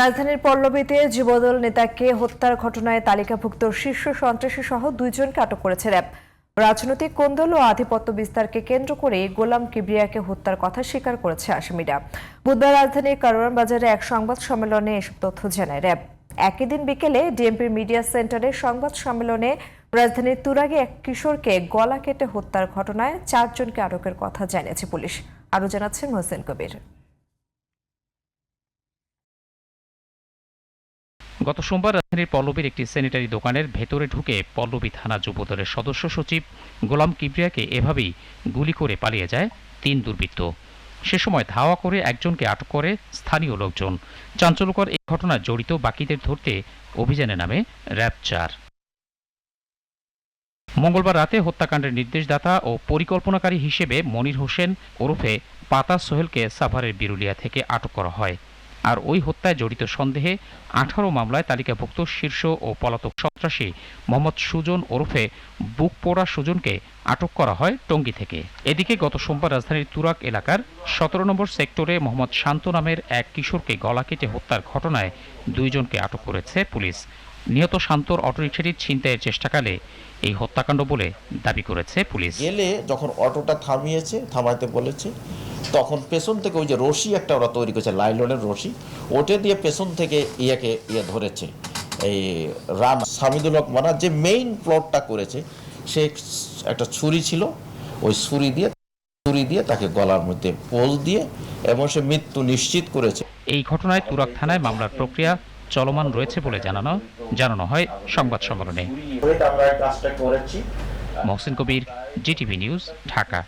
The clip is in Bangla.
রাজধানীর পল্লবীতে যুবদল নেতাকে হত্যার ঘটনায় তালিকাভুক্ত শীর্ষ সন্ত্রাসী সহ দুইজনকে আটক করেছে র্যাব। রাজনৈতিক কোন্দল ও আধিপত্য বিস্তারকে কেন্দ্র করে গোলাম কিবরিয়াকে হত্যার কথা স্বীকার করেছে আসামিরা। বুধবার রাজধানীর কারওয়ান বাজারে এক সংবাদ সম্মেলনে এসব তথ্য জানায় র্যাব। একই দিন বিকেলে ডিএমপির মিডিয়া সেন্টারে সংবাদ সম্মেলনে রাজধানীর তুরাগে এক কিশোরকে গলা কেটে হত্যার ঘটনায় চারজনকে আটকের কথা জানিয়েছে পুলিশ। আরও জানাচ্ছেন মোহসেন কবির। গত সোমবার রাজধানীর পল্লবীর একটি স্যানিটারি দোকানের ভেতরে ঢুকে পল্লবী থানা যুবদলের সদস্য সচিব গোলাম কিবরিয়াকে এভাবেই গুলি করে পালিয়ে যায় তিন দুর্বৃত্ত। সে সময় ধাওয়া করে একজনকে আটক করে স্থানীয় লোকজন। চাঞ্চল্যকর এই ঘটনায় জড়িত বাকিদের ধরতে অভিযানে নামে র্যাব চার। মঙ্গলবার রাতে হত্যাকাণ্ডের নির্দেশদাতা ও পরিকল্পনাকারী হিসেবে মনির হোসেন ওরফে পাতা সোহেলকে সাভারের বিরুলিয়া থেকে আটক করা হয়। আর ওই হত্যায় জড়িত সন্দেহে আঠারো মামলায় তালিকাভুক্ত শীর্ষ ও পলাতক সন্ত্রাসী মোহাম্মদ সুজন ওরফে বুক পোড়া সুজনকে আটক করা হয় টঙ্গী থেকে। এদিকে গত সোমবার রাজধানীর তুরাক এলাকার সতেরো নম্বর সেক্টরে মোহাম্মদ শান্ত নামের এক কিশোরকে গলা কেটে হত্যার ঘটনায় দুইজনকে আটক করেছে পুলিশ। নিহত শান্তর অটোরিকশাটি ছিনতাইয়ের চেষ্টাকালে এই হত্যাকাণ্ড বলে দাবি করেছে পুলিশ। গেলে যখন অটোটা থামিয়েছে থামাইতে বলেছে তখন পেছন থেকে ওই যে রশি একটা ওরা তৈরি করেছে লাইলনের রশি। ওটা দিয়ে পেছন থেকে ইয়াকে ইয়ে ধরেছে। এই রান সামিদুল হক মানা যে মেইন প্লটটা করেছে সে একটা ছুরি ছিল। ওই ছুরি দিয়ে ছুরি দিয়ে তাকে গলার মধ্যে পোল দিয়ে এবং সে মৃত্যু নিশ্চিত করেছে। এই ঘটনায় তুরাক থানায় মামলার প্রক্রিয়া চলমান রয়েছে বলে জানানো জানানো হয় সংবাদ সম্মেলনে। Mohsin Kabir GTV news Dhaka.